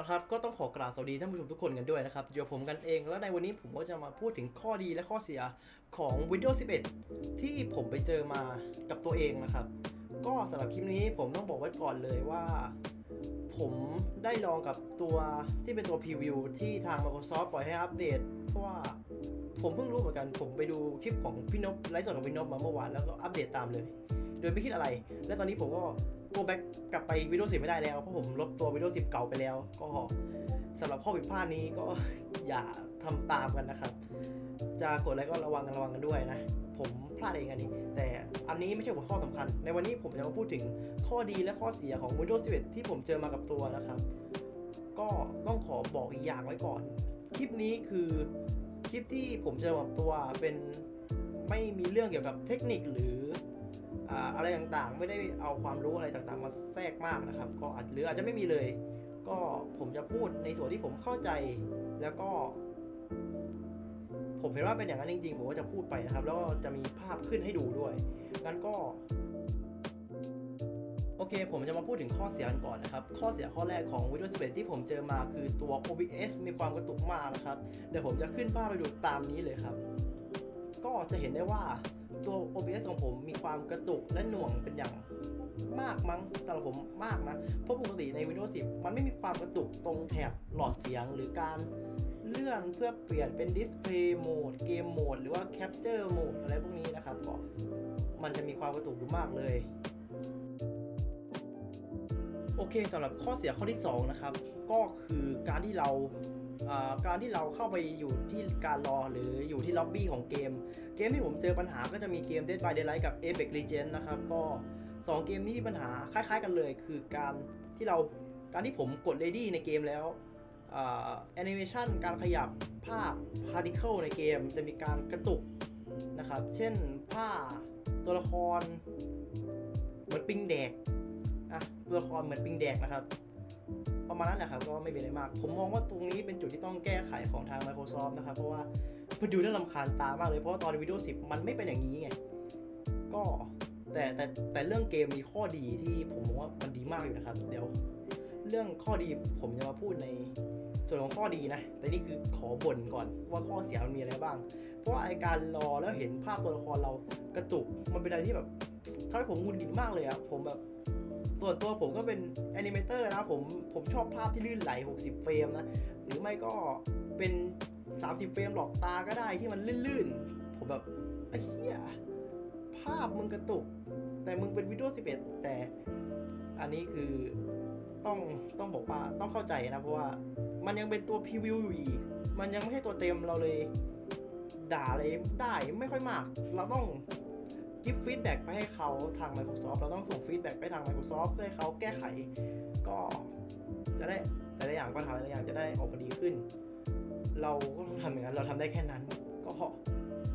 เอาละครับก็ต้องขอกราบสวัสดีท่านผู้ชมทุกคนกันด้วยนะครับอยู่ผมกันเอง แล้วในวันนี้ผมก็จะมาพูดถึงข้อดีและข้อเสียของ Windows 11 ที่ผมไปเจอมากับตัวเองนะครับ ก็สำหรับคลิปนี้ผมต้องบอกไว้ก่อนเลยว่า ผมได้ลองกับตัวที่เป็นตัวพรีวิวที่ทาง Microsoft ปล่อยให้อัปเดต เพราะว่าผมเพิ่งรู้เหมือนกัน ผมไปดูคลิปของพี่นพไลฟ์สดของพี่นพมาเมื่อวานแล้วก็อัปเดตตามเลย โดยไม่คิดอะไร และตอนนี้ผมก็ โกแบ็กกลับไป Windows 10ไม่ได้แล้ว เพราะผมลบตัว Windows 10เก่าไปแล้ว ก็สำหรับข้อผิดพลาดนี้ก็อย่าทำตามกันนะครับ จะกดอะไรก็ระวังกันระวังกันด้วยนะ ผมพลาดเองอันนี้ แต่อันนี้ไม่ใช่หัวข้อสำคัญ ในวันนี้ผมจะมาพูดถึงข้อดีและข้อเสียของ Windows 11 ที่ผมเจอมากับตัวนะครับ ก็ต้องขอบอกอีกอย่างไว้ก่อน คลิปนี้คือคลิปที่ผมเจอมากับตัวเป็นไม่มีเรื่องเกี่ยวกับเทคนิคหรือ อะไรต่างๆ ไม่ได้เอาความรู้อะไรต่างๆ มาแทรกมากนะครับ ก็อาจหรืออาจจะไม่มีเลย ก็ผมจะพูดในส่วนที่ผมเข้าใจแล้วก็ ผมเห็นว่าเป็นอย่างนั้นจริงๆ ผมก็จะพูดไปนะครับ แล้วก็จะมีภาพขึ้นให้ดูด้วยงั้นก็โอเค ผมจะมาพูดถึงข้อเสียกันก่อนนะครับ ข้อเสียข้อแรกของ Windows 11 ที่ผมเจอมาคือตัว OBS มีความกระตุกมากนะครับ เดี๋ยวผมจะขึ้นภาพไปดูตามนี้เลยครับ ก็จะเห็นได้ว่า ตัว OBS ของผมมีความกระตุกและหน่วงเป็นอย่างมากมั้งสำหรับผมมากนะ เพราะปกติใน Windows 10 มันไม่มีความกระตุกตรงแถบหลอดเสียงหรือการเลื่อนเพื่อเปลี่ยนเป็น Display Mode เกมโหมดหรือว่า Capture Mode อะไรพวกนี้นะครับก็มันจะมีความกระตุกอยู่มากเลย โอเคสำหรับข้อเสียข้อที่ 2 นะครับ ก็คือการที่เรา การที่เราเข้าไปอยู่ที่การรอหรืออยู่ที่ล็อบบี้ของเกม เกมที่ผมเจอปัญหาก็จะมีเกม Dead by Daylight กับ Apex Legends นะครับ ก็ 2 เกมนี้มีปัญหาคล้ายๆกันเลย คือการที่เราการที่ผมกด Ready ในเกมแล้วแอนิเมชันการขยับภาพ Particle ในเกมจะมีการกระตุกนะครับ เช่นผ้าตัวละคร เหมือนปิงแดกอะตัวละครเหมือนปิงแดกนะครับ ประมาณนั้นแหละครับก็ไม่มีอะไรมาก ผมมองว่าตรงนี้เป็นจุดที่ต้องแก้ไขของทาง Microsoft นะครับ เพราะว่ามันดูน่ารำคาญตามากเลย เพราะว่าตอน Windows 10 มันไม่เป็นอย่างนี้ไง ก็แต่แต่แต่เรื่องเกมมีข้อดีที่ผมมองว่ามันดีมากอยู่นะครับ เดี๋ยวเรื่องข้อดีผมจะมาพูดในส่วนของข้อดีนะ แต่นี่คือขอบ่นก่อนว่าข้อเสียมันมีอะไรบ้าง เพราะว่าไอการรอแล้วเห็นภาพตัวละครเรากระตุก มันเป็นอะไรที่แบบทำให้ผมงุนงิดมากเลยอะผมแบบ ส่วนตัวผมก็เป็นแอนิเมเตอร์นะผมผมชอบภาพที่ลื่นไหล 60 เฟรมนะ หรือไม่ก็เป็น 30 เฟรมหลอกตาก็ได้ที่มันลื่นๆ ผมแบบไอ้เหี้ยภาพมึงกระตุก แต่มึงเป็น Windows 11 แต่อันนี้คือต้องต้องบอกว่าต้องเข้าใจนะเพราะว่ามันยังเป็นตัวพรีวิวอยู่อีก มันยังไม่ใช่ตัวเต็มเราเลยด่าอะไรได้ไม่ค่อยมาก เราต้อง กิฟต์ฟีดแบ็กไปให้เขาทาง Microsoft เราต้องส่งฟีดแบ็กไปทาง Microsoft เพื่อให้เขาแก้ไข ก็จะได้หลายๆอย่างปัญหาหลายๆอย่างจะได้ออกมาดีขึ้น เราก็ต้องทำอย่างนั้นเราทำได้แค่นั้น ก็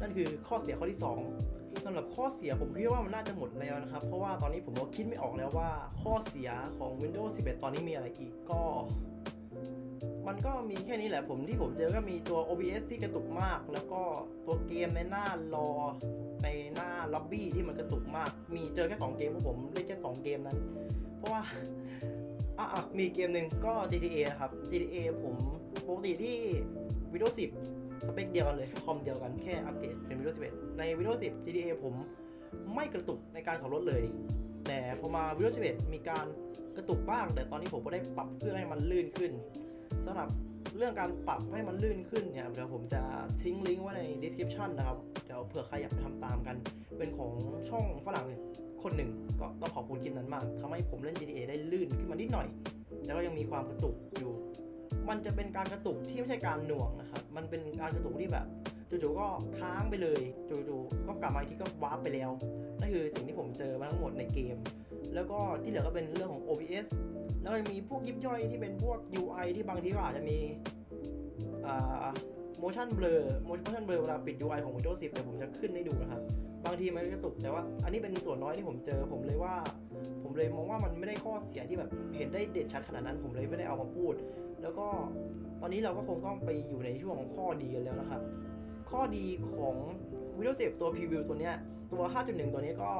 นั่นคือข้อเสียข้อที่ 2สำหรับข้อเสียผมคิดว่ามันน่าจะหมดแล้วนะครับ เพราะว่าตอนนี้ผมก็คิดไม่ออกแล้วว่าข้อเสียของ Windows 11 ตอนนี้มีอะไรอีกก็ มันก็มีแค่นี้แหละผมที่ผมเจอก็มีตัว OBS ที่กระตุกมาก แล้วก็ตัวเกมในหน้ารอ ในหน้าล็อบบี้ที่มันกระตุกมาก มีเจอแค่ 2 เกมเพราะผมเล่นแค่2เกมนั้น เพราะว่าอะอะมีเกมหนึ่งก็ GTA ครับ GTA ผมปกติที่ Windows 10 สเปคเดียวกันเลย คอมเดียวกันแค่อัปเกรดเป็น Windows 11 ใน Windows 10 GTA ผมไม่กระตุกในการขับรถเลย แต่พอมา Windows 11 มีการกระตุกบ้าง แต่ตอนนี้ผมก็ได้ปรับเครื่องให้มันลื่นขึ้นสำหรับ เรื่องการปรับให้มันลื่นขึ้นเนี่ยเดี๋ยวผมจะทิ้งลิงก์ไว้ใน description นะครับ เดี๋ยวเผื่อใครอยากไปทำตามกัน เป็นของช่องฝรั่งคนหนึ่ง ก็ต้องขอบคุณคลิปนั้นมากทำให้ผมเล่น GTA ได้ลื่นขึ้นมานิดหน่อยแต่ก็ยังมีความกระตุกอยู่ มันจะเป็นการกระตุกที่ไม่ใช่การหน่วงนะครับ มันเป็นการกระตุกที่แบบจู่ๆก็ค้างไปเลยจู่ๆก็กลับมาอีกที่ก็วาร์ปไปแล้วนั่นคือสิ่งที่ผมเจอมาทั้งหมดในเกม แล้วก็ที่เหลือก็เป็นเรื่องของ OBS แล้วยังมีพวกยิบย่อยที่เป็นพวก UI ที่บางทีก็อาจจะมีอ่า motion blur motion blur เวลาปิด UI ของ Windows 10เดี๋ยวผมจะขึ้นให้ดูนะครับ บางทีมันก็กระตุกแต่ว่าอันนี้เป็นส่วนน้อยที่ผมเจอผมเลยว่า ผมเลยมองว่ามันไม่ได้ข้อเสียที่แบบเห็นได้เด่นชัดขนาดนั้น ผมเลยไม่ได้เอามาพูด แล้วก็ตอนนี้เราก็คงต้องไปอยู่ในช่วงของข้อดีกันแล้วนะครับ ข้อดีของ Windows 10 ตัว Preview ตัวเนี้ยตัว 5.1 ตัวนี้ก็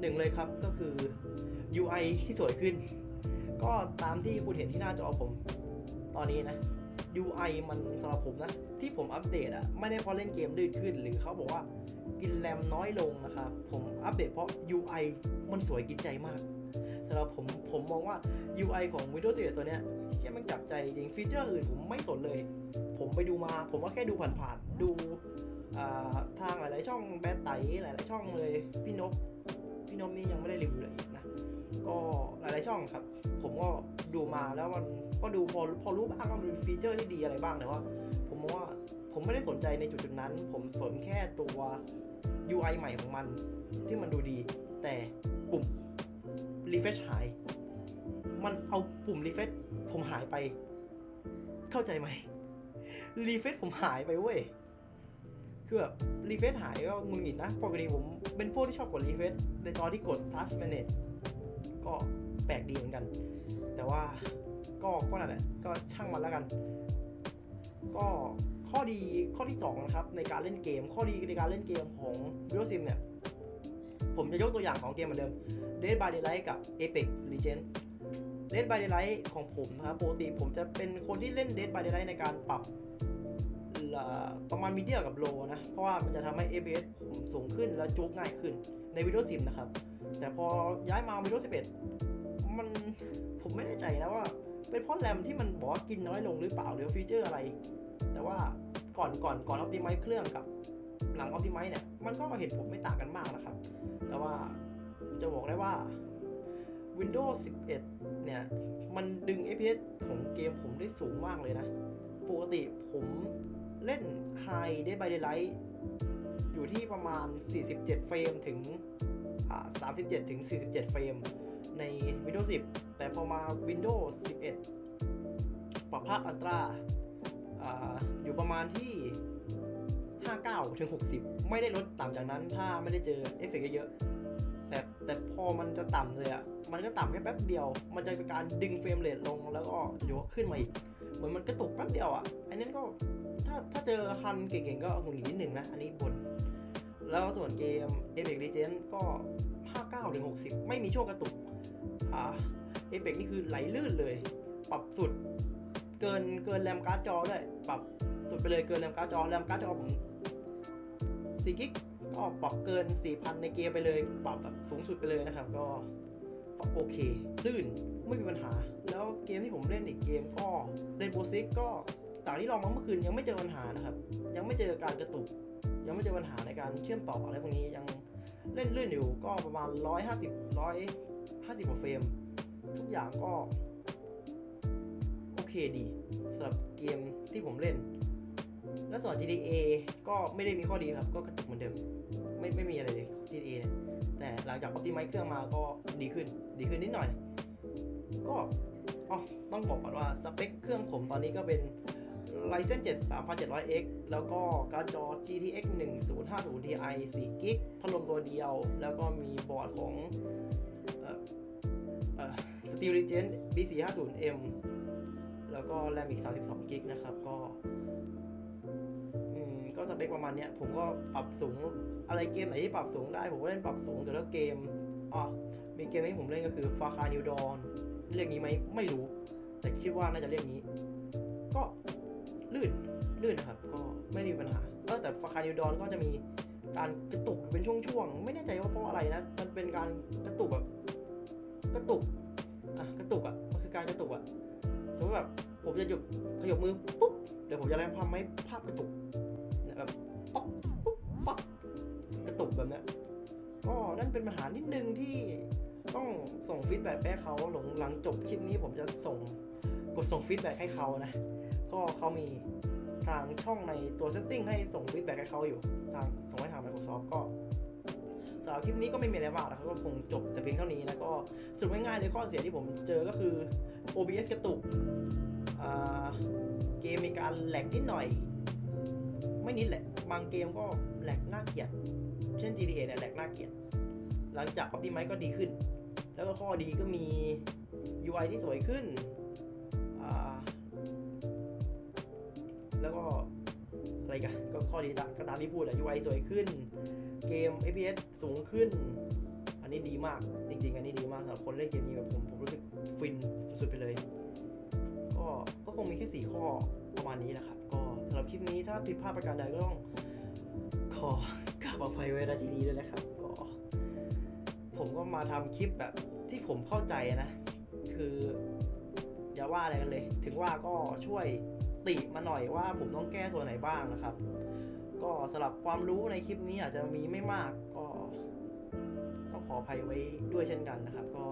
หนึ่งเลยครับก็คือ UI ที่สวยขึ้น ก็ตามที่คุณเห็นที่หน้าจอผมตอนนี้นะ UI มันสำหรับผมนะ ที่ผมอัปเดตอะไม่ได้เพราะเล่นเกมลื่นขึ้น หรือเขาบอกว่ากินแรมน้อยลงนะครับ ผมอัปเดตเพราะ UI มันสวยกินใจมากสำหรับผมผมมองว่า UI ของ Windows 11 ตัวเนี้ยเชี่ยมันจับใจจริงฟีเจอร์อื่นผมไม่สนเลย ผมไปดูมา ผมก็แค่ดูผ่านๆดูทางหลายๆช่องแบทไตหลายๆช่องเลย พี่นพพี่นพนี่ยังไม่ได้รีวิวละเอียนะ ก็หลาย ๆ ช่องครับ ผมก็ดูมาแล้วมันก็ดูพอพอรู้บ้างว่ามันฟีเจอร์ที่ดีอะไรบ้างแต่ว่า ผมมองว่าผมไม่ได้สนใจในจุดจุดๆนั้น ผมสนแค่ตัว UI ใหม่ของมันที่มันดูดี แต่ปุ่ม refresh หาย มันเอาปุ่ม refresh ผมหายไป เข้าใจไหม refresh ผมหายไปเว้ยคือแบบ refresh หายก็งุนงิดนะ ปกติผมเป็นพวกที่ชอบกด refresh ในตอนที่กด task manage ก็แปลกดีเหมือนกัน แต่ว่าก็ก็นั่นแหละก็ช่างมันแล้วกัน ก็ข้อดีข้อที่2นะครับในการเล่นเกม ข้อดีในการเล่นเกมของ Windows Sim เนี่ย ผมจะยกตัวอย่างของเกมเหมือนเดิม Dead by Daylight กับ Apex Legends Dead by Daylight ของผมนะครับปกติผมจะเป็นคนที่เล่น Dead by Daylight ในการปรับประมาณมีเดียกับโลนะ เพราะว่ามันจะทำให้ APS ผมสูงขึ้นและจุกง่ายขึ้นใน Windows Sim นะครับ แต่พอย้ายมา Windows 11 มันผมไม่แน่ใจนะว่า เป็นเพราะแรมที่มันบอกว่ากินน้อยลงหรือเปล่าหรือฟีเจอร์อะไร แต่ว่าก่อนก่อนก่อนออ t ติไม e เครื่องกับ หลังออ t ติไม e เนี่ยมันก็เห็นผมไม่ต่างกันมากนะครับ แต่ว่าจะบอกได้ว่า Windows 11 เนี่ย มันดึง FPS ของเกมผมได้สูงมากเลยนะ ปกติผมเล่น High Dead by Daylight อยู่ที่ประมาณ 47 เฟรมถึง 37ถึง47 เฟรมใน Windows 10 แต่พอมา Windows 11 ปรับภาพอัลตราอยู่ประมาณที่ 59ถึง60 ไม่ได้ลดต่ำจากนั้น ถ้าไม่ได้เจอเอฟเฟกต์เยอะๆแต่แต่พอมันจะต่ำเลยอะ่ะมันก็ต่ำแค่แป๊บเดียว มันจะเป็นการดึงเฟรมเรทลงแล้วก็ยกขึ้นมาอีก เหมือนมันกระตุกแป๊บเดียวอะ่ะอันนั้นก็ถ้าถ้าเจอฮันเก่งๆก็หงุดหงิดนิดหนึ่งนะ อันนี้บน แล้วส่วนเกม Apex Legends ก็59ถึง60 ไม่มีช่วงกระตุกอ่า Apex นี่คือไหลลื่นเลย ปรับสุด เกินเกินแรมการ์ดจอด้วยปรับสุดไปเลยเกินแรมการ์ดจอแรมการ์ดจอผม4กิกก็ปรับเกิน 4,000 ในเกมไปเลย ปรับแบบสูงสุดไปเลยนะครับ ก็ก็โอเค ลื่น ไม่มีปัญหา แล้วเกมที่ผมเล่นอีกเกมก็เล่นโบซิกก็ จากที่ลองมาเมื่อคืนยังไม่เจอปัญหานะครับ ยังไม่เจอการกระตุก ยังไม่เจอปัญหาในการเชื่อมต่ออะไรพวกนี้ยังเล่นลื่นอยู่ก็ประมาณ 150 150กว่าเฟรม ทุกอย่างก็โอเคดีสำหรับเกมที่ผมเล่น และส่วน GTA ก็ไม่ได้มีข้อดีครับ ก็กระตุกเหมือนเดิม ไม่ไม่มีอะไรเลย GTA เนี่ยแต่หลังจาก Optimize เครื่องมาก็ดีขึ้น ดีขึ้นนิดหน่อย ก็อ๋อต้องบอกก่อนว่าสเปคเครื่องผมตอนนี้ก็เป็น Ryzen 7 3700X แล้วก็การ์ดจอ GTX 1050 Ti 4 g b พัดลมตัวเดียว แล้วก็มีบอร์ดของเอ่อเอ่อ Steel Legend B450M แล้วก็แรมอีก 32 g b นะครับ ก็อืมก็สเปคประมาณเนี้ย ผมก็ปรับสูง อะไรเกมไหนที่ปรับสูงได้ ผมก็เล่นปรับสูงแต่แล้วเกมอ๋อมีเกมที่ผมเล่นก็คือ Far Cry New Dawn เรียกงี้ไหมไม่รู้ แต่คิดว่าน่าจะเรียกงี้ ก็ ลื่นลื่นนะครับ ก็ไม่ได้มีปัญหาเออแต่ฟาคานิวดอนก็จะมีการกระตุกเป็นช่วงๆ ไม่แน่ใจว่าเพราะอะไรนะ มันเป็นการกระตุกแบบกระตุกอะกระตุกอะมันคือการกระตุกอะสมมติแบบผมจะหยุดขยบมือปุ๊บเดี๋ยวผมจะแรงภาพไหมภาพกระตุกแบบป๊อกปุ๊บป๊อกกระตุกแบบนี้ก็นั่นเป็นปัญหานิดนึงที่ต้องส่งฟีดแบ็กไปให้เขาหลังหลังจบคลิปนี้ผมจะส่งกดส่งฟีดแบ็กให้เขานะ ก็เขามีทางช่องในตัว setting ให้ส่งฟีดแบ็กให้เขาอยู่ ทางส่งให้ทาง Microsoft ก็สำหรับคลิปนี้ก็ไม่มีอะไรมากนะครับก็คงจบแต่เพียงเท่านี้นะก็สรุปง่ายๆเลยข้อเสียที่ผมเจอก็คือ OBS กระตุกเกมมีการแหลกนิดหน่อย ไม่นิดแหละ บางเกมก็แหลกน่าเกลียด เช่น GTA เนี่ยแหลกน่าเกลียด หลังจาก Optimize ก็ดีขึ้น แล้วก็ข้อดีก็มี UI ที่สวยขึ้น แล้วก็อะไรกันก็ข้อดีก็ตามที่พูดแหละ UI สวยขึ้น เกม FPS สูงขึ้น อันนี้ดีมาก จริง ๆ อันนี้ดีมากสำหรับคนเล่นเกมนี้แบบผมผมรู้สึกฟินสุดๆไปเลย ก็ก็คงมีแค่ 4 ข้อประมาณนี้แหละครับ ก็สำหรับคลิปนี้ถ้าผิดพลาดประการใดก็ต้องขอกราบอภัยไว้ณที่นี้ด้วยนะครับ ก็ ผมก็มาทำคลิปแบบที่ผมเข้าใจนะ คืออย่าว่าอะไรกันเลย ถึงว่าก็ช่วย ติมาหน่อยว่าผมต้องแก้ส่วนไหนบ้างนะครับ ก็สำหรับความรู้ในคลิปนี้อาจจะมีไม่มากก็ต้องขออภัยไว้ด้วยเช่นกันนะครับ ก็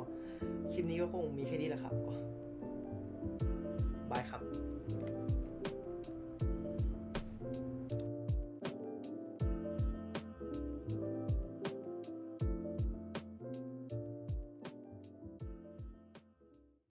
คลิปนี้ก็คงมีแค่นี้แหละครับก็บายครับ